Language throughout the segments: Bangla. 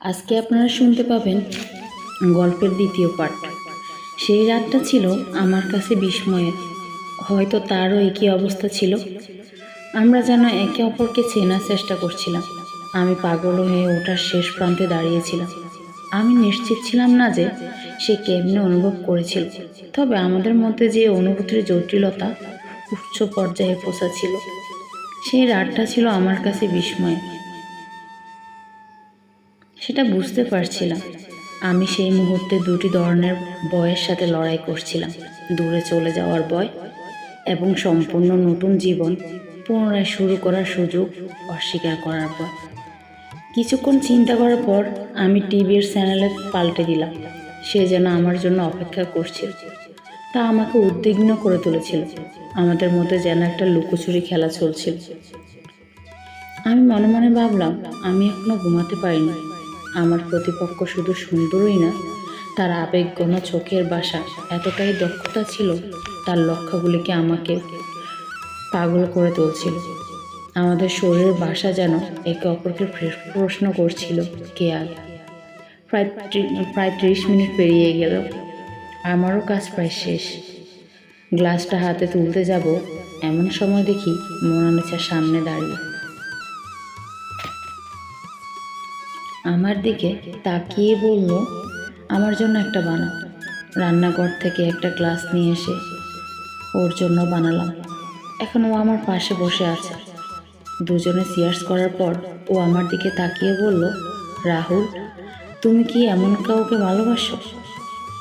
আজকে আপনারা শুনতে পাবেন গল্পের দ্বিতীয় পার্ট সেই রাতটা ছিল আমার কাছে বিস্ময়ের। হয়তো তারও একই অবস্থা ছিল। আমরা যেন একে অপরকে চেনার চেষ্টা করছিলাম। আমি পাগল হয়ে ওটার শেষ প্রান্তে দাঁড়িয়েছিলাম। আমি নিশ্চিত ছিলাম না যে সে কেমনে অনুভব করেছিল। তবে আমাদের মধ্যে যে অনুভূতির জটিলতা উচ্চ পর্যায়ে পৌঁছাছিল সেই রাতটা ছিল আমার কাছে বিস্ময়। সেটা বুঝতে পারছিলাম। আমি সেই মুহূর্তে দুটি ধরনের বয়ের সাথে লড়াই করছিলাম। দূরে চলে যাওয়ার ভয় এবং সম্পূর্ণ নতুন জীবন পুনরায় শুরু করার সুযোগ অস্বীকার করার পর কিছুক্ষণ চিন্তা করার পর আমি টিভির চ্যানেলে পাল্টে দিলাম। সে যেন আমার জন্য অপেক্ষা করছিল। তা আমাকে উদ্বিগ্ন করে তুলেছিল। আমাদের মধ্যে যেন একটা লুকোচুরি খেলা চলছিল। আমি মনে মনে ভাবলাম, আমি এখনও ঘুমাতে পারিনি। আমার প্রতিপক্ষ শুধু সুন্দরই না, তার আবেগঘন চোখের বাসা এতটাই দক্ষতা ছিল, তার লক্ষ্যগুলিকে আমাকে পাগল করে তুলছিল। আমাদের শরীরের বাসা যেন একে অপরকে প্রশ্ন করছিল, কে আগে প্রায় প্রায় ত্রিশ মিনিট পেরিয়ে গেল, আমারও কাজ প্রায় শেষ। গ্লাসটা হাতে তুলতে যাব, এমন সময় দেখি মোনালিসা সামনে দাঁড়িয়ে। আমার দিকে তাকিয়ে বলল, আমার জন্য একটা বানাও। রান্নাঘর থেকে একটা গ্লাস নিয়ে এসে ওর জন্য বানালাম। এখন ও আমার পাশে বসে আছে। দুজনে সিয়ার্স করার পর ও আমার দিকে তাকিয়ে বলল, রাহুল, তুমি কি এমন কাউকে ভালোবাসো?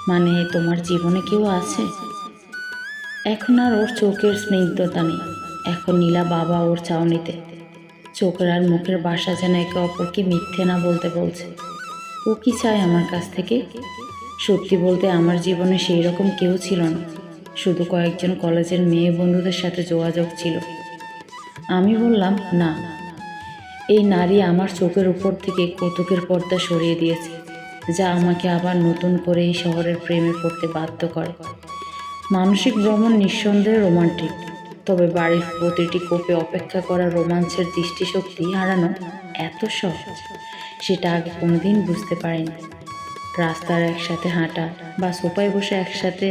মানে তোমার জীবনে কেউ আছে? এখন আর ওর চোখের স্নিগ্ধতা নেই। এখন নীলা বাবা ওর চাউনিতে চোখের আর মুখের বাসা যেন একে অপরকে মিথ্যে না বলতে বলছে। ও কি চায় আমার কাছ থেকে? সত্যি বলতে আমার জীবনে সেই রকম কেউ ছিল না। শুধু কয়েকজন কলেজের মেয়ে বন্ধুদের সাথে যোগাযোগ ছিল। আমি বললাম, না। এই নারী আমার চোখের উপর থেকে কৌতুকের পর্দা সরিয়ে দিয়েছে, যা আমাকে আবার নতুন করে এই শহরের প্রেমে পড়তে বাধ্য করে। মানসিক ভ্রমণ নিঃসন্দেহে রোমান্টিক। তবে বাড়ির প্রতিটি কোপে অপেক্ষা করা রোমাঞ্চের দৃষ্টিশক্তি হারানো এত সহজ, সেটা আগে কোনোদিন বুঝতে পারেনি। রাস্তার একসাথে হাঁটা বা সোফায় বসে একসাথে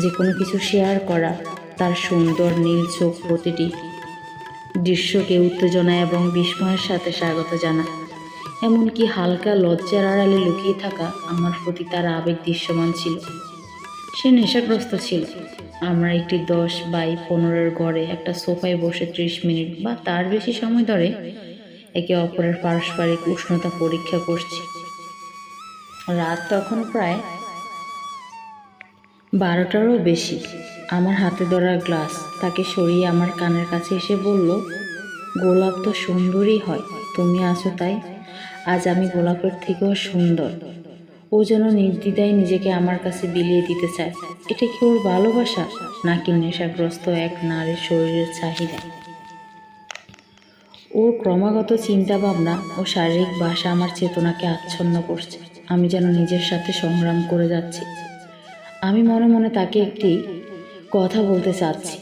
যে কোনো কিছু শেয়ার করা, তার সুন্দর নীল চোখ প্রতিটি দৃশ্যকে উত্তেজনা এবং বিস্ময়ের সাথে স্বাগত জানা এমনকি হালকা লজ্জার আড়ালে লুকিয়ে থাকা আমার প্রতি তার আবেগ দৃশ্যমান ছিল। সে নেশাগ্রস্ত ছিল। আমরা একটি দশ বাই পনেরোর ঘরে একটা সোফায় বসে ত্রিশ মিনিট বা তার বেশি সময় ধরে একে অপরের পারস্পরিক উষ্ণতা পরীক্ষা করছি। রাত তখন প্রায় বারোটারও বেশি। আমার হাতে ধরা গ্লাস, তাকে সরিয়ে আমার কানের কাছে এসে বলল, গোলাপ তো সুন্দরই হয়, তুমি আছো তাই? আজ আমি গোলাপের থেকেও সুন্দর। ও যেন নির্দ্বিধায় নিজেকে আমার কাছে বিলিয়ে দিতে চায়। এটা কি ওর ভালোবাসা, নাকি নেশাগ্রস্ত এক নারীর শরীরের চাহিদা? ওর ক্রমাগত চিন্তা ভাবনা ও শারীরিক ভাষা আমার চেতনাকে আচ্ছন্ন করছে। আমি যেন নিজের সাথে সংগ্রাম করে যাচ্ছি। আমি মনে মনে তাকে একটি কথা বলতে চাচ্ছি।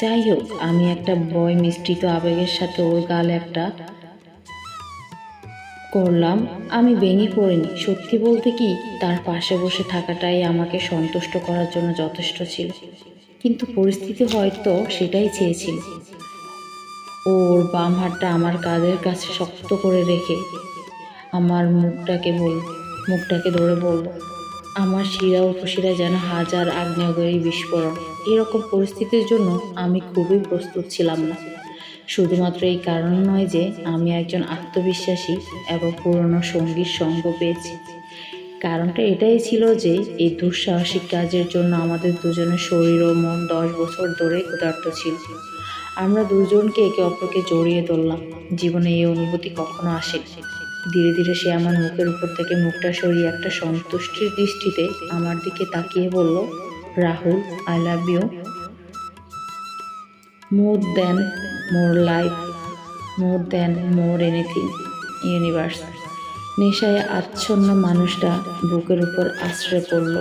যাই হোক, আমি একটা বয় মিশ্রিত আবেগের সাথে ওর গাল একটা করলাম, আমি ভেঙে পড়িনি। সত্যি বলতে কি, তার পাশে বসে থাকাটাই আমাকে সন্তুষ্ট করার জন্য যথেষ্ট ছিল। কিন্তু পরিস্থিতি হয়তো সেটাই চেয়েছিল। ওর বাম হাতটা আমার কাঁধের কাছে শক্ত করে রেখে আমার মুখটাকে বল, মুখটাকে ধরে বলল, আমার শিরা উপশিরা যেন হাজার আগ্নেয়গরী বিস্ফোরণ। এরকম পরিস্থিতির জন্য আমি খুবই প্রস্তুত ছিলাম না। শুধুমাত্র এই কারণ নয় যে আমি একজন আত্মবিশ্বাসী এবং পুরনো সঙ্গীর সঙ্গ পেয়েছি। কারণটা এটাই ছিল যে এই দুঃসাহসিক কাজের জন্য আমাদের দুজনের শরীর ও মন দশ বছর ধরে ক্ষুধার্ত ছিল। আমরা দুজনকে একে অপরকে জড়িয়ে ধরলাম। জীবনে এই অনুভূতি কখনো আসে ধীরে ধীরে সে আমার মুখের উপর থেকে মুখটা সরিয়ে একটা সন্তুষ্টির দৃষ্টিতে আমার দিকে তাকিয়ে বলল, Rahul I love you more than. More life more than more anything universe নেশায় আচ্ছন্ন মানুষটা বুকের উপর আশ্রয় পড়ল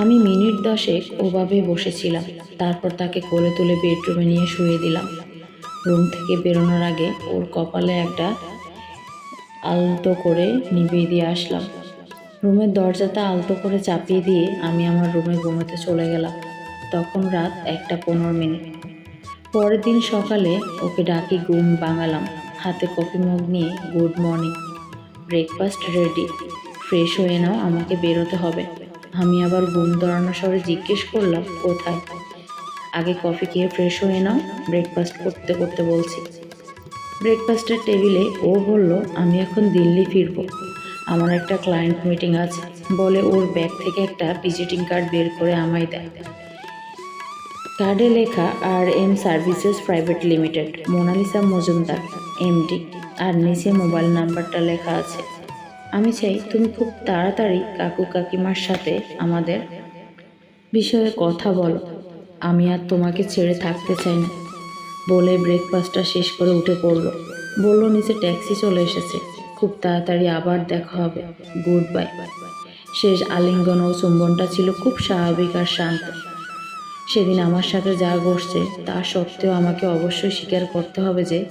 আমি মিনিট দশেক ওভাবে বসেছিলাম, তারপর তাকে কোলে তুলে বেডরুমে নিয়ে শুয়ে দিলাম। রুম থেকে বেরোনোর আগে ওর কপালে একটা আলতো করে নিভিয়ে দিয়ে আসলাম। রুমের দরজাটা আলতো করে চাপিয়ে দিয়ে আমি আমার রুমে ঘুমোতে চলে গেলাম। তখন রাত একটা পনেরো মিনিট। পরের দিন সকালে ওকে ডাকি ঘুম বাঙালাম হাতে কফি মগ নিয়ে, good morning, breakfast ready, fresh হয়ে নাও, আমাকে বেরোতে হবে। আমি আবার ঘুম দড়ানোর স্বরে জিজ্ঞেস করলাম, কোথায়? আগে কফি খেয়ে ফ্রেশ হয়ে নাও, ব্রেকফাস্ট করতে করতে বলছি। ব্রেকফাস্টের টেবিলে ও বলল, আমি এখন দিল্লি ফিরবো। আমার একটা ক্লায়েন্ট মিটিং আছে। বলে ওর ব্যাগ থেকে একটা ভিজিটিং কার্ড বের করে আমায় দেয়। কার্ডে লেখা R M services private limited Monalisa Majumdar MD আর নিচে মোবাইল নাম্বারটা লেখা আছে। আমি চাই তুমি খুব তাড়াতাড়ি কাকু কাকিমার সাথে আমাদের বিষয়ে কথা বলো। আমি আর তোমাকে ছেড়ে থাকতে চাই না। বলে ব্রেকফাস্টটা শেষ করে উঠে পড়ল। বলল, নিচে ট্যাক্সি চলে এসেছে। খুব তাড়াতাড়ি আবার দেখা হবে। গুড বাই শেষ আলিঙ্গন ও চুম্বনটা ছিল খুব স্বাভাবিক আর শান্ত। সেদিন আমার সাথে যা ঘটছে, তা সত্ত্বেও আমাকে অবশ্যই স্বীকার করতে হবে যে,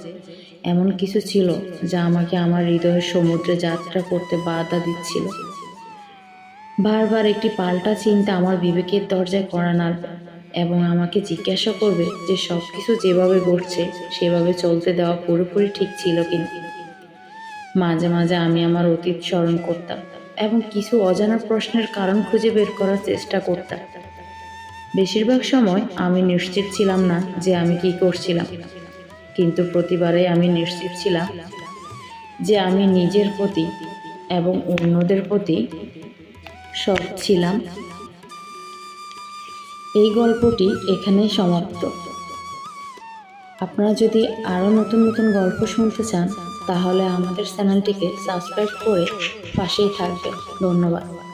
এমন কিছু ছিল যা আমাকে আমার হৃদয়ের সমুদ্রে যাত্রা করতে বাধা দিচ্ছিল। বারবার একটি পাল্টা চিন্তা আমার বিবেকের দরজায় করা নাড়বে এবং আমাকে জিজ্ঞাসা করবে যে সব কিছু যেভাবে ঘটছে, সেভাবে চলতে দেওয়া পুরোপুরি ঠিক ছিল কিনা। মাঝে মাঝে আমি আমার অতীত স্মরণ করতাম এবং কিছু অজানা প্রশ্নের কারণ খুঁজে বের করার চেষ্টা করতাম। বেশিরভাগ সময় আমি নিশ্চিত ছিলাম না যে আমি কি করছিলাম। কিন্তু প্রতিবারে আমি নিশ্চিত ছিলাম যে আমি নিজের প্রতি এবং অন্যদের প্রতি সৎ ছিলাম। এই গল্পটি এখানেই সমাপ্ত। আপনারা যদি আরও নতুন নতুন গল্প শুনতে চান, তাহলে আমাদের চ্যানেলটিকে সাবস্ক্রাইব করে পাশেই থাকবেন। ধন্যবাদ।